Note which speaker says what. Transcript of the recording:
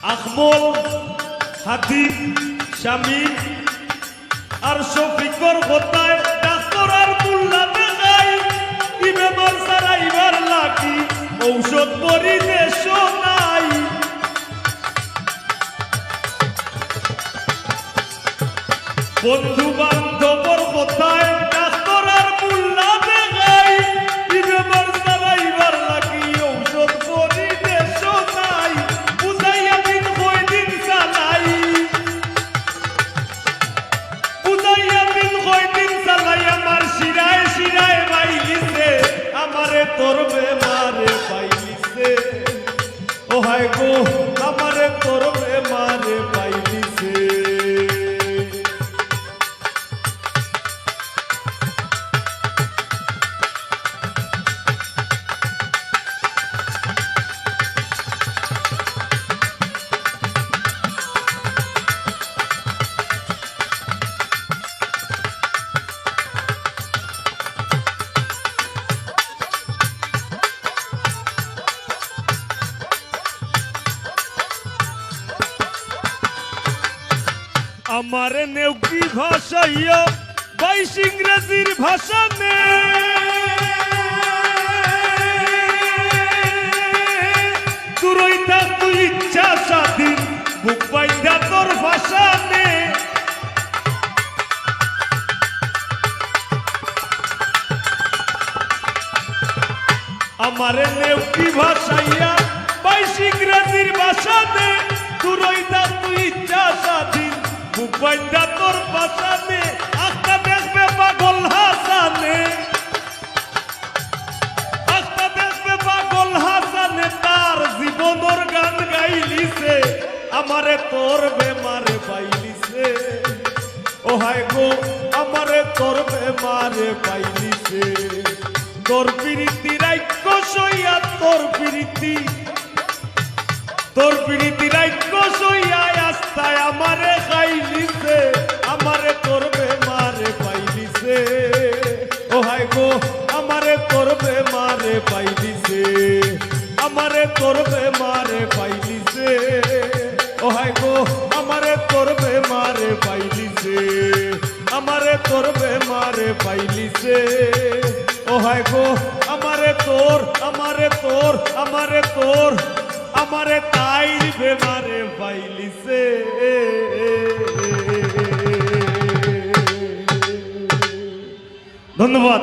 Speaker 1: আকমল হাতিম শামিম আর শফিকর হতায় ডাক্তার আর মুল্লা দেখাই। কি বেমার সারাইবার লাগি, ঔষধ পরিবেশ নাই। বন্ধু বান্ধবর হায় গো আমার তোর মারে পাইলিছে আমার নেউকি ভাষাইয়া বাইশ ইংরেজির ভাষা নে। তুরই থাক তুই ইচ্ছা স্বাধীন, বুক নে। আমারে নেউকি ভাষাইয়া বাইশ ইংরেজির ভাষা নে। তুরই থাক তুই ইচ্ছা বুক বাইন্দা তোর ভাষা নে আস্তা গো, আমারে তোর বেমারে পাইলিছে। তোর পিরিতি রাইক্য সইয়া, তোর পিরিতি। তোর পিরিতি রাইক্য সইয়া, আস্তায় আমারে খাইলিছে ও হায় গো, আমারে তোর বেমারে পাইলিছে। আমারে তোর বেমারে পাইলিছে। ও হায় গো, আমারে তোর বেমারে পাইলিছে। আমারে তোর বেমারে পাইলিছে। ও হায় গো, আমারে তোর আমারে তোর আমারে তোর। আমারে তাই বেমারে পাইলিছে। ধন্যবাদ